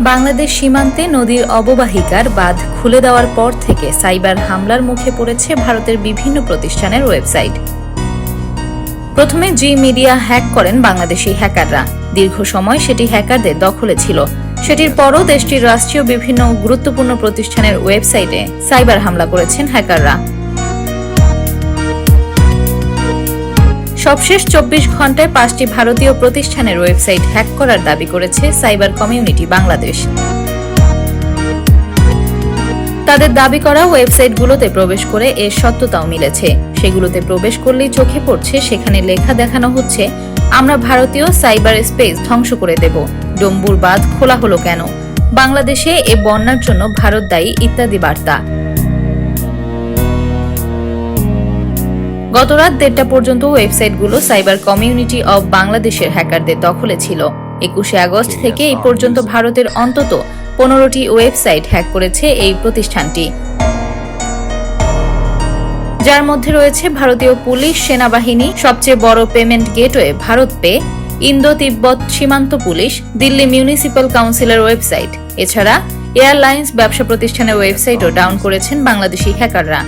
বাংলাদেশ সীমান্তে নদীর অববাহিকার বাঁধ খুলে দেওয়ার পর থেকে সাইবার হামলার মুখে পড়েছে ভারতের বিভিন্ন প্রতিষ্ঠানের ওয়েবসাইট। প্রথমে জি মিডিয়া হ্যাক করেন বাংলাদেশি হ্যাকাররা। দীর্ঘ সময় সেটি হ্যাকারদের দখলে ছিল। সেটির পরও দেশটির রাষ্ট্রীয় বিভিন্ন গুরুত্বপূর্ণ প্রতিষ্ঠানের ওয়েবসাইটে সাইবার হামলা করেছেন হ্যাকাররা। সবশেষ চব্বিশ ঘন্টায় পাঁচটি ভারতীয় প্রতিষ্ঠানের ওয়েবসাইট হ্যাক করার দাবি করেছে সাইবার কমিউনিটি বাংলাদেশ। তাদের দাবি করা ওয়েবসাইটগুলোতে প্রবেশ করে এর সত্যতাও মিলেছে। সেগুলোতে প্রবেশ করলেই চোখে পড়ছে, সেখানে লেখা দেখানো হচ্ছে, আমরা ভারতীয় সাইবার স্পেস ধ্বংস করে দেব। ডম্বুর বাঁধ খোলা হলো কেন? বাংলাদেশে এ বন্যার জন্য ভারত দায়ী, ইত্যাদি বার্তা। গত রাত দেড়টা পর্যন্ত ওয়েবসাইটগুলো সাইবার কমিউনিটি অব বাংলাদেশের হ্যাকারদের দখলে ছিল। একুশে আগস্ট থেকে এই পর্যন্ত ভারতের অন্তত পনেরোটি ওয়েবসাইট হ্যাক করেছে এই প্রতিষ্ঠানটি। যার মধ্যে রয়েছে ভারতীয় পুলিশ সেনাবাহিনী সবচেয়ে বড় payment gateway Bharat Pe Indo তিব্বত সীমান্ত পুলিশ দিল্লি মিউনিসিপ্যাল কাউন্সিলের ওয়েবসাইট। এছাড়া এয়ারলাইন্স ব্যবসা প্রতিষ্ঠানের ওয়েবসাইটও ডাউন করেছেন বাংলাদেশি হ্যাকাররা।